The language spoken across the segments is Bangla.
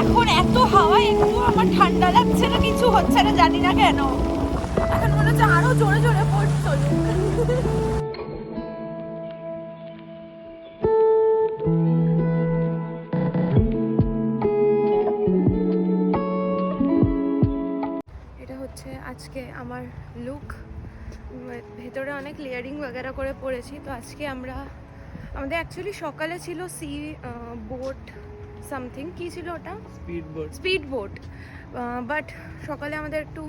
এখন এত হাওয়ায় একটু আমার ঠান্ডা লাগছে না, কিছু হচ্ছে না, জানি না কেন। এখন মনে হচ্ছে আরও জোরে জোরে পড়ছো। এটা হচ্ছে আজকে আমার লুক ভেতরে অনেক লেয়ারিং বগেরা করে পড়েছি, তো আজকে আমরা আমাদের অ্যাকচুয়ালি সকালে ছিল সি বোট সামথিং কী ছিল ওটা? Speed boat speed boat but সকালে আমাদের একটু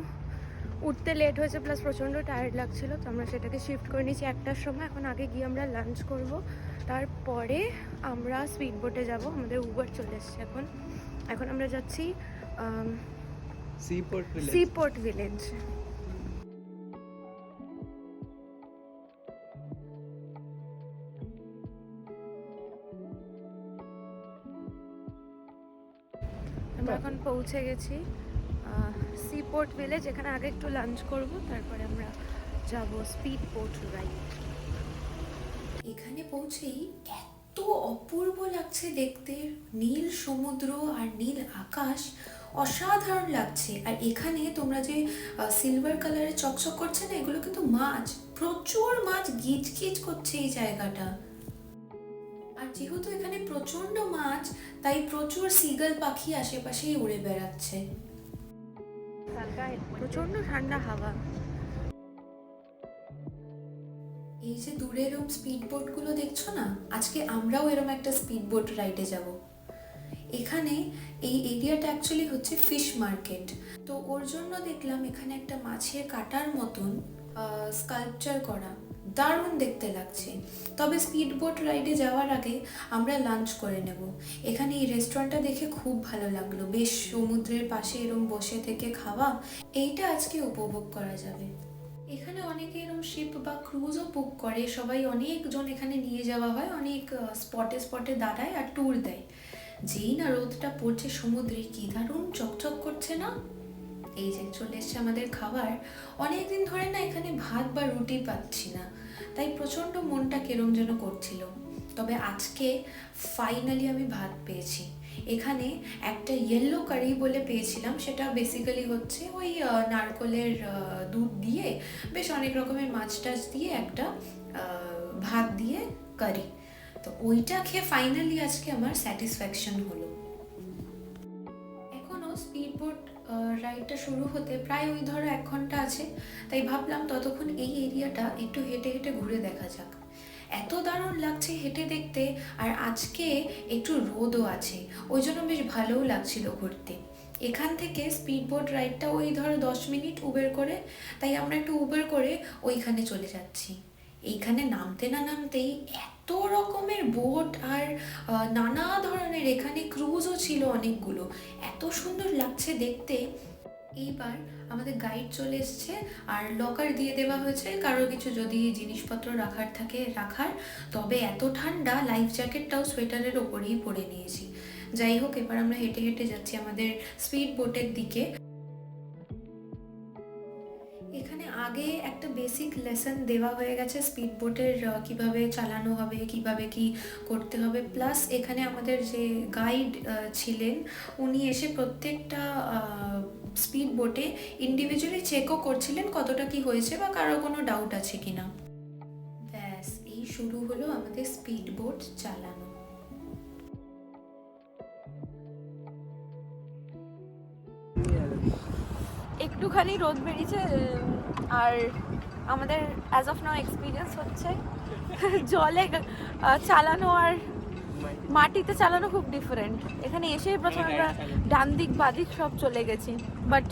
উঠতে লেট হয়েছে প্লাস প্রচণ্ড টায়ার্ড লাগছিল তো আমরা সেটাকে শিফট করে নিয়েছি একটার সময়। এখন আগে গিয়ে আমরা লাঞ্চ করব তারপরে আমরা স্পিড বোটে যাব আমাদের উবার চলে এসছে এখন। এখন আমরা যাচ্ছি সিপোর্ট ভিলেজ পৌঁছে গেছি। সি সিপোর্ট ভিলেজ এখানে আগে একটু লাঞ্চ করব, তারপরে আমরা যাব স্পিড বোট রাইড এখানে পৌঁছেই এত অপূর্ব লাগছে দেখতে। নীল সমুদ্র আর নীল আকাশ অসাধারণ লাগছে। আর এখানে তোমরা যে সিলভার কালারের চকচক করছে না, এগুলো কিন্তু মাছ। প্রচুর মাছ গিজ গিজ করছে এই জায়গাটা। যেহেতু এখানে প্রচণ্ড মাছ তাই প্রচুর সিগল পাখি আশেপাশেই উড়ে বেড়াচ্ছে। প্রচণ্ড ঠান্ডা হাওয়া। এই যে দূরে এরম স্পিড বোটগুলো দেখছ না? আজকে আমরাও এরম একটা স্পিড বোট রাইডে যাব। এখানে এই এরিয়াটা অ্যাকচুয়ালি হচ্ছে ফিশ মার্কেট তো ওর জন্য দেখলাম এখানে একটা মাছের কাটার মতন স্কাল্পচার করা। দারুণ দেখতে লাগছে। তবে স্পিড বোট রাইডে যাওয়ার আগে আমরা লাঞ্চ করে নেব। এখানে এই রেস্টুরেন্টটা দেখে খুব ভালো লাগল। বেশ, সমুদ্রের পাশে এরম বসে থেকে খাওয়া, এইটা আজকে উপভোগ করা যাবে। এখানে অনেকে এরকম শিপ বা ক্রুজও বুক করে। সবাই অনেকজন এখানে নিয়ে যাওয়া হয়, অনেক স্পটে স্পটে দাঁড়ায় আর ট্যুর দেয়। যেই না রোদটা পড়ছে সমুদ্রে, কি দারুণ চকচক করছে না? এই যে চলে এসছে আমাদের খাবার। অনেকদিন ধরে না এখানে ভাত বা রুটি পাচ্ছি না। তাই প্রচণ্ড মনটা কেরম যেন করছিল। তবে আজকে ফাইনালি আমি ভাত পেয়েছি। এখানে একটা ইয়েলো কারি বলে পেয়েছিলাম, সেটা বেসিক্যালি হচ্ছে ওই নারকোলের দুধ দিয়ে বেশ অনেক রকমের মাছ টাছ দিয়ে একটা ভাত দিয়ে কারি তো ওইটা খেয়ে ফাইনালি আজকে আমার স্যাটিসফ্যাকশন হলো। এখনও স্পিড বোট রাইডটা শুরু হতে প্রায় ওই ধরো এক ঘণ্টা আছে। তাই ভাবলাম ততক্ষণ এই এরিয়াটা একটু হেঁটে হেঁটে ঘুরে দেখা যাক। এত দারুণ লাগছে হেঁটে দেখতে, আর আজকে একটু রোদও আছে। ওই জন্য বেশ ভালোও লাগছিল ঘুরতে। এখান থেকে স্পিড বোট রাইডটা ওই ধরো দশ মিনিট উবের করে, তাই আমরা একটু উবের করে ওইখানে চলে যাচ্ছি। এইখানে নামতে না নামতেই এত রকমের বোট আর নানা ধরনের এখানে ক্রুজও ছিল অনেকগুলো। এত সুন্দর লাগছে দেখতে। এইবার আমাদের গাইড চলে এসছে আর লকার দিয়ে দেওয়া হয়েছে। কারও কিছু যদি জিনিসপত্র রাখার থাকে রাখার, তবে এত ঠান্ডা লাইফ জ্যাকেটটাও সোয়েটারের ওপরেই পরে নিয়েছি। যাই হোক, এবার আমরা হেঁটে হেঁটে যাচ্ছি আমাদের স্পিড বোটের দিকে। আগে একটা বেসিক লেসন দেওয়া হয়ে গেছে স্পিড বোটের কীভাবে চালানো হবে, কীভাবে কি করতে হবে। প্লাস এখানে আমাদের যে গাইড ছিলেন, উনি এসে প্রত্যেকটা স্পিড বোটে ইন্ডিভিজুয়ালি চেকও করছিলেন কতটা কি হয়েছে বা কারও কোনো ডাউট আছে কিনা। ব্যাস, এই শুরু হলো আমাদের স্পিড বোট চালানো। একটুখানি রোদ বেরিয়েছে আর আমাদের অ্যাজ অফ নাও এক্সপিরিয়েন্স হচ্ছে জলে চালানো আর মাটিতে চালানো খুব ডিফারেন্ট এখানে এসে প্রথমে আমরা ডান দিক বাদিক সব চলে গেছি বাট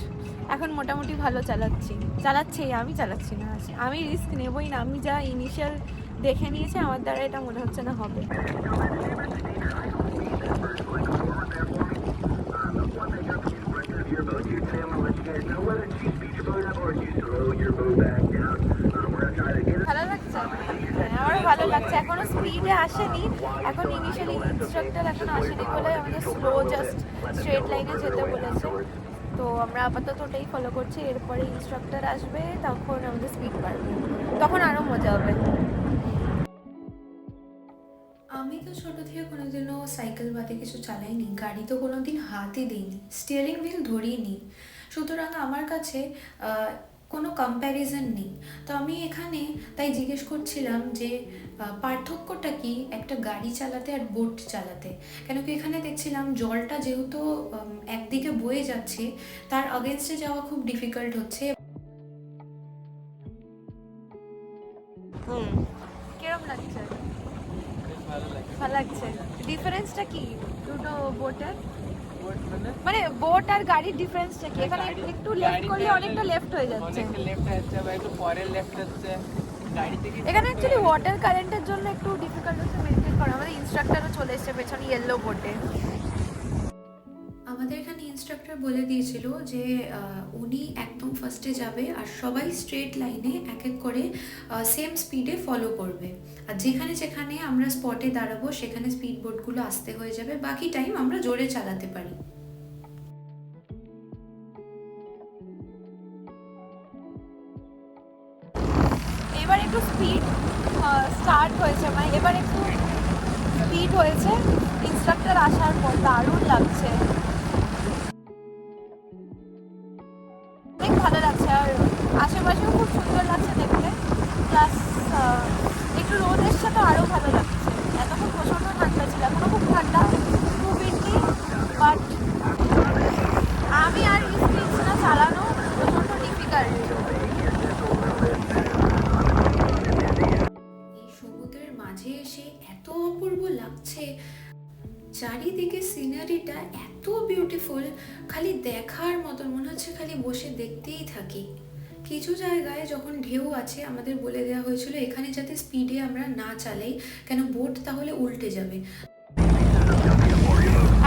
এখন মোটামুটি ভালো চালাচ্ছি। চালাচ্ছি আমি চালাচ্ছি না। আমি রিস্ক নেবই না। আমি যা ইনিশিয়াল দেখে নিয়েছি, আমার দ্বারা এটা মনে হচ্ছে না হবে। হ্যাঁ, ভালো লাগছে। এখনও স্পিডে আসেনি। এখন ইনিশিয়ালি ইনস্ট্রাক্টর এখন আসেনি বলে আমাদের স্লো জাস্ট স্ট্রেট লাইনে যেতে বলেছে। তো আমরা আপাতত ওটাই ফলো করছি। এরপরে ইনস্ট্রাক্টর আসবে তখন আমাদের স্পিড বাড়বে। তখন আরও মজা হবে। আমি তো ছোট থেকে কোনোদিনও সাইকেল বাদে কিছু চালাইনি। গাড়ি তো কোনোদিন হাতই দিইনি। স্টিয়ারিং হুইল ধরিনি। সুতরাং আমার কাছে কোনো কম্প্যারিজন নেই। তো আমি এখানে তাই জিজ্ঞেস করছিলাম যে পার্থক্যটা কি একটা গাড়ি চালাতে আর বোট চালাতে? কেন কি এখানে দেখছিলাম জলটা যেহেতু একদিকে বয়ে যাচ্ছে তার আগেনস্টে যাওয়া খুব ডিফিকাল্ট হচ্ছে। কিরম লাগছে? ভালো লাগছে। ডিফারেন্সটা কি? দুটো বোটের বোট মানে? মানে বোট আর গাড়ির ডিফারেন্সটা কি? এখানে একটু লেফট করলে অনেকটা লেফট হয়ে যাচ্ছে। অনেকটা লেফট যাচ্ছে বা একটু পরে লেফট হচ্ছে। এখানে অ্যাকচুয়ালি ওয়াটার কারেন্টের জন্য একটু ডিফিকাল্ট হচ্ছে মেনটেন করা। আমাদের ইনস্ট্রাক্টরও চলে এসেছে পেছনে ইয়েলো বোটে ইনস্ট্রাক্টর বলে দিয়েছিল যে উনি একদম ফার্স্টে যাবে আর সবাই স্ট্রেট লাইনে এক এক করে সেম স্পিডে ফলো করবে। আর যেখানে যেখানে আমরা স্পটে দাঁড়াবো, সেখানে স্পিড বোটগুলো আসতে হয়ে যাবে, বাকি টাইম আমরা জোরে চালাতে পারি। এবার একটু স্পিড স্টার্ট হয়েছে মানে এবার একটু স্পিড হয়েছে। ইনস্ট্রাক্টর আসার পর দারুণ লাগছে। ভালো লাগছে আর আশেপাশেও খুব সুন্দর লাগছে দেখতে। প্লাস একটু রোদ এসছে তো আরও চারিদিকে সিনারিটা এত বিউটিফুল খালি দেখার মতন, মনে হচ্ছে খালি বসে দেখতেই থাকি। কিছু জায়গায় যখন ঢেউ আছে, আমাদের বলে দেওয়া হয়েছিল, এখানে যাতে স্পিডে আমরা না চালাই, কেন বোট তাহলে উল্টে যাবে।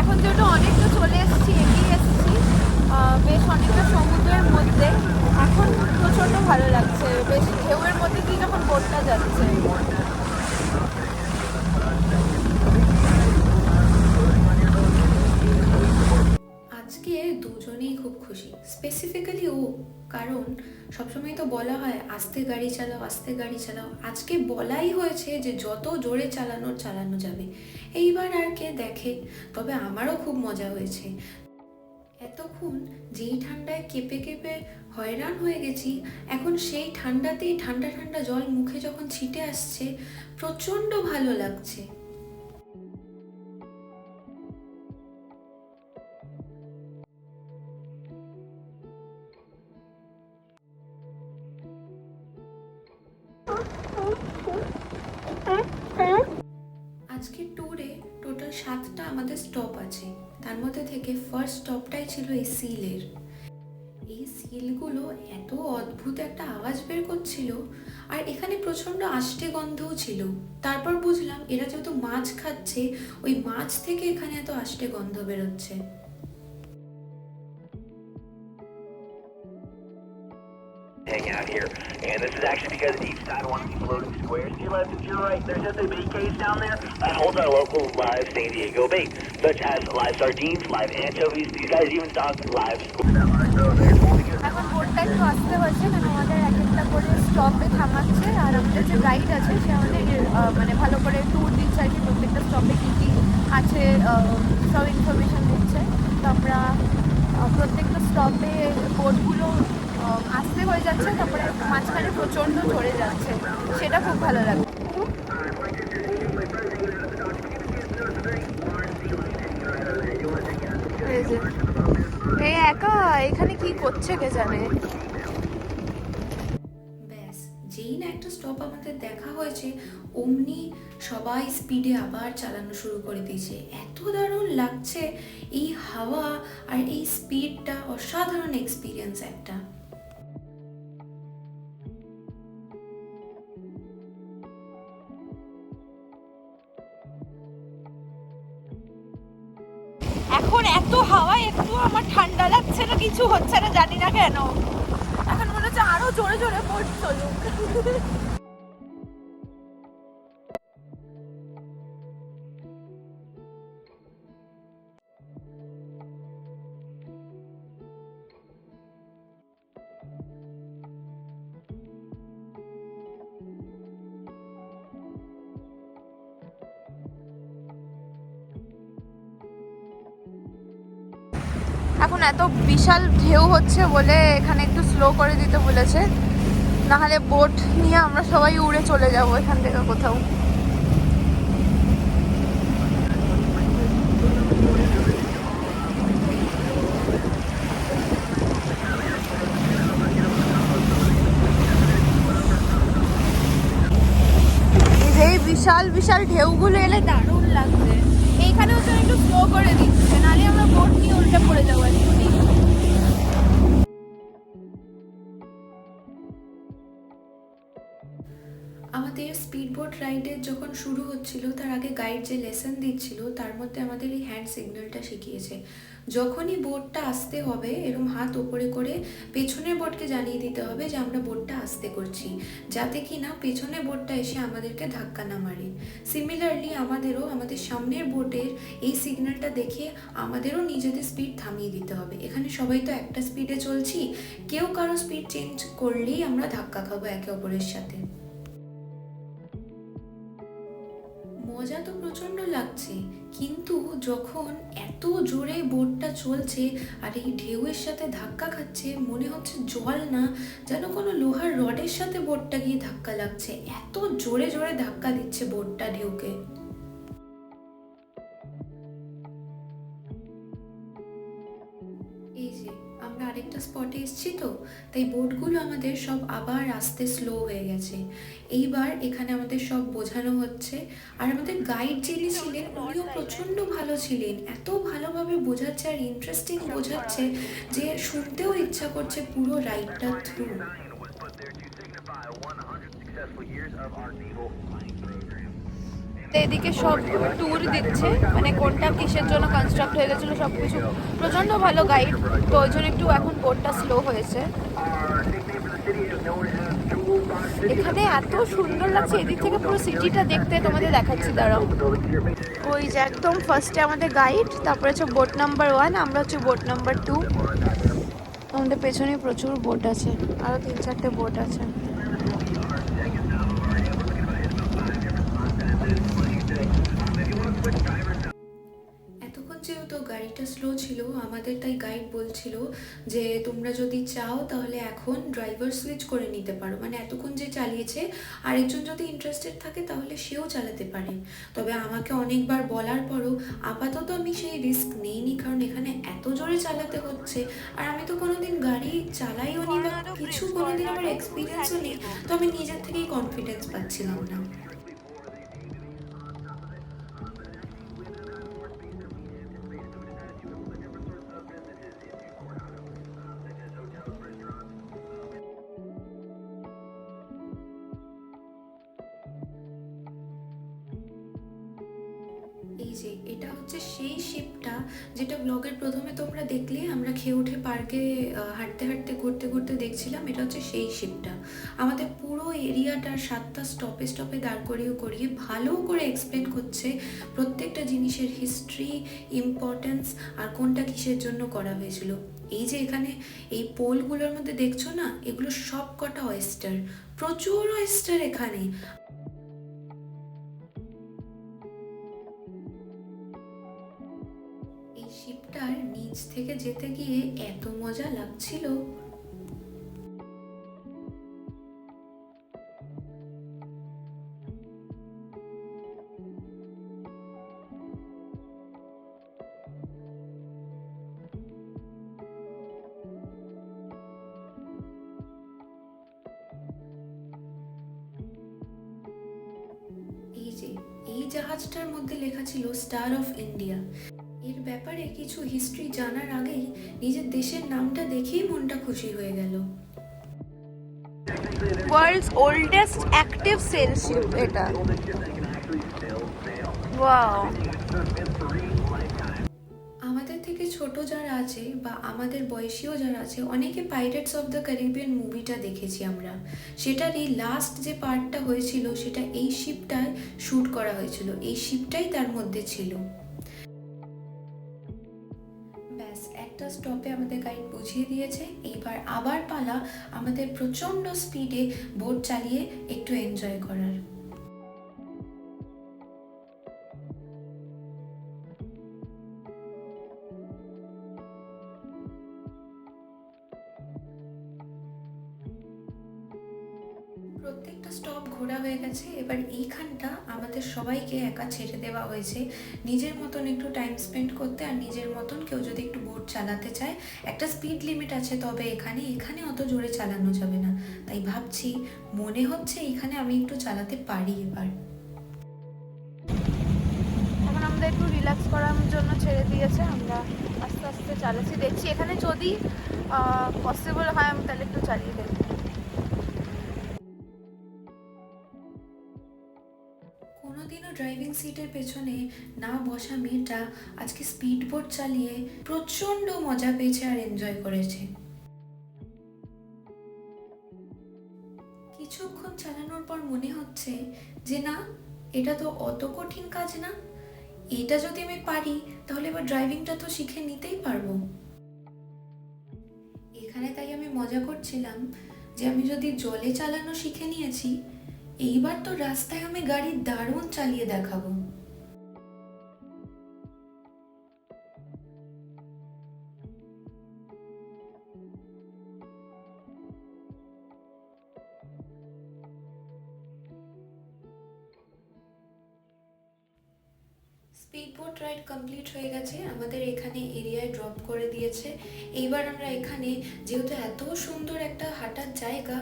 এখন যেহেতু অনেকটা চলে এসেছি, এগিয়ে এসেছি বেশ অনেকটা সমুদ্রের মধ্যে, এখন প্রচণ্ড ভালো লাগছে। বেশ ঢেউয়ের মধ্যে দিয়ে যখন বোটটা যাচ্ছে। দুজনেই খুব খুশি। স্পেসিফিক্যালি ও, কারণ সবসময় তো বলা হয়, আস্তে গাড়ি চালাও, আস্তে গাড়ি চালাও। আজকে বলাই হয়েছে যে যত জোরে চালানোর, চালানো যাবে। এইবার আর কে দেখে, তবে আমারও খুব মজা হয়েছে। এতক্ষণ যেই ঠান্ডায় কেঁপে কেঁপে হয়রান হয়ে গেছি, এখন সেই ঠান্ডাতেই ঠান্ডা ঠান্ডা জল মুখে যখন ছিটে আসছে, প্রচণ্ড ভালো লাগছে। এই সিলগুলো এত অদ্ভুত একটা আওয়াজ বের করছিল, আর এখানে প্রচণ্ড আষ্টে গন্ধও ছিল। তারপর বুঝলাম এরা যেহেতু মাছ খাচ্ছে, ওই মাছ থেকে এখানে এত আষ্টে গন্ধ বেরোচ্ছে। Hang out here. And this is actually because each side wants these floating squares to your left and to your right. There's just a bait cage down there that holds our local live San Diego bait, such as live sardines, live anchovies. These guys even stock live এখন বোটটা একটু আসতে হয়েছে কারণ আমাদের এক একটা করে স্টপে থামাচ্ছে আর আমাদের যে গাইড আছে সে আমাদের মানে ভালো করে ট্যুর দিচ্ছে আর কি প্রত্যেকটা স্টপে কী কী আছে সব ইনফরমেশন দিচ্ছে তো আমরা প্রত্যেকটা স্টপে বোটগুলো আসতে হয়ে যাচ্ছে, তারপরে মাঝখানে প্রচণ্ড ঝরে যাচ্ছে। সেটা খুব ভালো লাগে একা, এখানে কি করছে জানে? যেই না একটা স্টপ আমাদের দেখা হয়েছে, অমনি সবাই স্পিডে আবার চালানো শুরু করে দিয়েছে। এত দারুণ লাগছে, এই হাওয়া আর এই স্পিডটা অসাধারণ এক্সপিরিয়েন্স একটা। আমার ঠান্ডা লাগছে না, কিছু হচ্ছে না, জানি না কেন। এখন মনে হচ্ছে আরও জোরে জোরে বোট এখন এত বিশাল ঢেউ হচ্ছে বলে এখানে একটু স্লো করে দিতে বলেছে। নাহলে বোট নিয়ে আমরা সবাই উড়ে চলে যাব এখান থেকে কোথাও। বিশাল বিশাল ঢেউগুলো এলে দারুণ লাগছে এইখানেও তো একটু স্লো করে দিচ্ছে নাহলে আমরা বোট নিয়ে উল্টে পড়ে যাব আমাদের স্পিডবোট রাইডের যখন শুরু হচ্ছিল, তার আগে গাইড যে লেসন দিচ্ছিল, তার মধ্যে আমাদের এই হ্যান্ড সিগন্যালটা শিখিয়েছে। যখনই বোটটা আসতে হবে এরকম হাত ওপরে করে পেছনের বোটকে জানিয়ে দিতে হবে যে, আমরা বোটটা আসতে করছি। যাতে কি না পেছনের বোটটা এসে আমাদেরকে ধাক্কা না মারে। সিমিলারলি আমাদেরও আমাদের সামনের বোটের এই সিগন্যালটা দেখে আমাদেরও নিজেদের স্পিড থামিয়ে দিতে হবে। এখানে সবাই তো একটা স্পিডে চলছি, কেউ কারও স্পিড চেঞ্জ করলেই আমরা ধাক্কা খাব একে অপরের সাথে। মজা তো প্রচণ্ড লাগছে। কিন্তু যখন এত জোরে বোটটা চলছে আর এই ঢেউয়ের সাথে ধাক্কা খাচ্ছে, মনে হচ্ছে জল না, যেন কোনো লোহার রডের সাথে বোটটা গিয়ে ধাক্কা লাগছে। এত জোরে জোরে ধাক্কা দিচ্ছে বোটটা ঢেউকে। স্পটে এসেছি তো, তাই বোটগুলো আমাদের সব আবার আসতে স্লো হয়ে গেছে। এইবার এখানে আমাদের সব বোঝানো হচ্ছে, আর আমাদের গাইড যিনি ছিলেন, উনিও প্রচণ্ড ভালো ছিলেন, এত ভালোভাবে বোঝাচ্ছে আর ইন্টারেস্টিং বোঝাচ্ছে যে শুনতেও ইচ্ছা করছে পুরো রাইডটা থ্রু তো এদিকে সব ট্যুর দিচ্ছে মানে কোনটা কিসের জন্য কনস্ট্রাক্ট হয়ে গেছিল সব কিছু প্রচণ্ড ভালো গাইড তো ওই জন্য একটু এখন বোটটা স্লো হয়েছে. এখানে এত সুন্দর লাগছে, এদিক থেকে পুরো সিটিটা দেখতে তোমাদের দেখাচ্ছি, দাঁড়াও. ওই যে একদম ফার্স্টে আমাদের গাইড তারপরে হচ্ছে বোট নাম্বার ওয়ান আমরা হচ্ছে বোট নাম্বার টু আমাদের পেছনে প্রচুর বোট আছে আরও তিন চারটে বোট আছে এতক্ষণ যেহেতু গাড়িটা স্লো ছিল, আমাদের তাই গাইড বলছিল যে তোমরা যদি চাও তাহলে এখন ড্রাইভার সুইচ করে নিতে পারো। মানে এতক্ষণ যে চালিয়েছে, আরেকজন যদি ইন্টারেস্টেড থাকে তাহলে সেও চালাতে পারে। তবে আমাকে অনেকবার বলার পরও আপাতত আমি সেই রিস্ক নেইনি, কারণ এখানে এত জোরে চালাতে হচ্ছে। আর আমি তো কোনোদিন গাড়ি চালাইও নি বা কিছু কোনোদিন আমার এক্সপিরিয়েন্সও নেই, তো আমি নিজের থেকেই কনফিডেন্স পাচ্ছিলাম না। দেখলে আমরা খেয়ে উঠে পার্কে হাঁটতে হাঁটতে, ঘুরতে ঘুরতে দেখছিলাম এটা হচ্ছে সেই শিপটা আমাদের পুরো এরিয়াটার সাতটা স্টপে স্টপে দাঁড় করিয়ে করিয়ে ভালো করে এক্সপ্লেন করছে প্রত্যেকটা জিনিসের হিস্ট্রি ইম্পর্টেন্স আর কোনটা কিসের জন্য করা হয়েছিল। এই যে এখানে এই পোলগুলোর মধ্যে দেখছ না? এগুলো সব কটা ওয়েস্টার প্রচুর অয়েস্টার এখানে। শিপটার নিচ থেকে যেতে গিয়ে এত মজা লাগছিল। এই যে, এই জাহাজটার মধ্যে লেখা ছিল স্টার অফ ইন্ডিয়া এর ব্যাপারে কিছু হিস্ট্রি জানার আগেই নিজের দেশের নামটা দেখেই মনটা খুশি হয়ে গেল। World's oldest active sail ship এটা। ওয়াও আমাদের থেকে ছোট যারা আছে বা আমাদের বয়সীও যারা আছে অনেকে পাইরেটস অফ দ্য ক্যারিবিয়ান মুভিটা দেখেছি আমরা। সেটারই লাস্ট যে পার্টটা হয়েছিল সেটা এই শিপটায় শ্যুট করা হয়েছিল। এই শিপটাই তার মধ্যে ছিল। একটা স্টপে আমাদের গাইড বুঝিয়ে দিয়েছে। এইবার আবার পালা আমাদের প্রচণ্ড স্পিডে বোট চালিয়ে একটু এনজয় করার। প্রত্যেক স্টপ ঘোরা হয়ে গেছে। এবার এইখানটা আমাদের সবাইকে একা ছেড়ে দেওয়া হয়েছে। নিজের মতন একটু টাইম স্পেন্ড করতে আর নিজের মতন কেউ যদি একটু বোট চালাতে চায়, একটা স্পিড লিমিট আছে তবে এখানে এখানে অত জোরে চালানো যাবে না। তাই ভাবছি, মনে হচ্ছে এখানে আমি একটু চালাতে পারি এবার। এখন একটু রিল্যাক্স করার জন্য ছেড়ে দিয়েছে। আমরা আস্তে আস্তে চালাচ্ছি। দেখছি এখানে যদি পসিবল হয়, আমি তাহলে একটু চালিয়ে দেবো কোনোদিনও ড্রাইভিং সিটের পেছনে না বসা মেয়েটা আজকে স্পিড বোট চালিয়ে প্রচণ্ড মজা পেয়েছে আর এনজয় করেছে। কিছুক্ষণ চালানোর পর মনে হচ্ছে যে না, এটা তো অত কঠিন কাজ না। এটা যদি আমি পারি, তাহলে এবার ড্রাইভিংটা তো শিখে নিতেই পারব। এখানে তাই আমি মজা করছিলাম যে আমি যদি জলে চালানো শিখে নিয়েছি এইবার তো রাস্তায় আমি গাড়ি দারুণ চালিয়ে দেখাবো। স্পিড বোট রাইড কমপ্লিট হয়ে গেছে, আমাদের এখানে এরিয়ায় ড্রপ করে দিয়েছে। এইবার আমরা এখানে যেহেতু এত সুন্দর একটা হাঁটার জায়গা,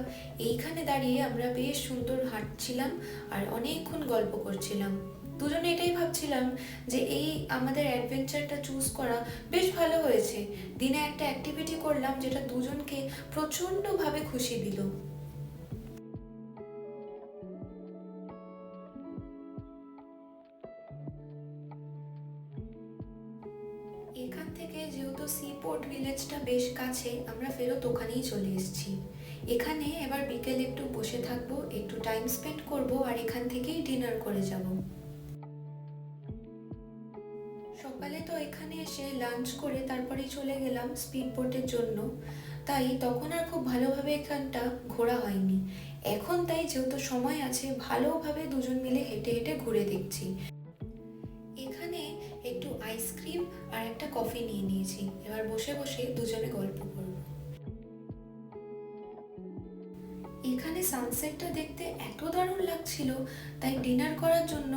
এইখানে দাঁড়িয়ে আমরা বেশ সুন্দর হাঁটছিলাম আর অনেকক্ষণ গল্প করছিলাম। দুজনে এটাই ভাবছিলাম যে এই আমাদের অ্যাডভেঞ্চারটা চুজ করা বেশ ভালো হয়েছে। দিনে একটা অ্যাক্টিভিটি করলাম যেটা দুজনকে প্রচণ্ডভাবে খুশি দিল। বেশ কাছে আমরা ফেরত ওখানেই চলে এসেছি। এখানে এবার বিকেলে একটু বসে থাকব, একটু টাইম স্পেন্ড করব আর এখান থেকেই ডিনার করে যাব। সকালে তো এখানে এসে লাঞ্চ করে তারপরেই চলে গেলাম স্পিড বোটের জন্য। তাই তখন আর খুব ভালোভাবে এখানটা ঘোরা হয়নি। এখন তাই যেহেতু সময় আছে, ভালোভাবে দুজন মিলে হেঁটে হেঁটে ঘুরে দেখছি। কফি নিয়ে নিয়েছি। এবার বসে বসে দুজনে গল্প করব। এখানে সানসেটটা দেখতে এত দারুণ লাগছিল, তাই ডিনার করার জন্য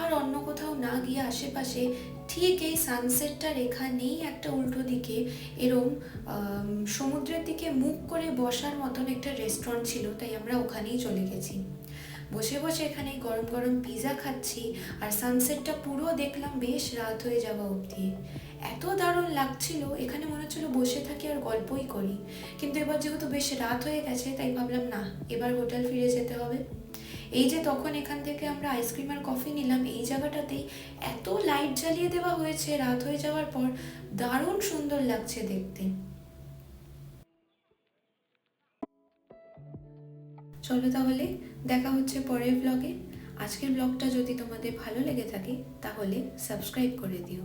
আর অন্য কোথাও না গিয়ে আশেপাশে ঠিক এই সানসেটটার এখানেই একটা উল্টো দিকে এরম সমুদ্রের দিকে মুখ করে বসার মতন একটা রেস্টুরেন্ট ছিল, তাই আমরা ওখানেই চলে গেছি। বসে বসে এখানে গরম গরম পিৎজা খাচ্ছি আর সানসেটটা পুরো দেখলাম বেশ রাত হয়ে যাওয়া অবধি। এত দারুণ লাগছিল, এখানে মনে হচ্ছিল বসে থাকি আর গল্পই করি। কিন্তু এবার যেহেতু বেশ রাত হয়ে গেছে, তাই ভাবলাম না, এবার হোটেল ফিরে যেতে হবে। এই যে তখন এখান থেকে আমরা আইসক্রিম আর কফি নিলাম, এই জায়গাটাতেই এত লাইট জ্বালিয়ে দেওয়া হয়েছে রাত হয়ে যাওয়ার পর। দারুণ সুন্দর লাগছে দেখতে। চলো তাহলে দেখা হচ্ছে পরের ব্লগে আজকের ব্লগটা যদি তোমাদের ভালো লেগে থাকে, তাহলে সাবস্ক্রাইব করে দিও।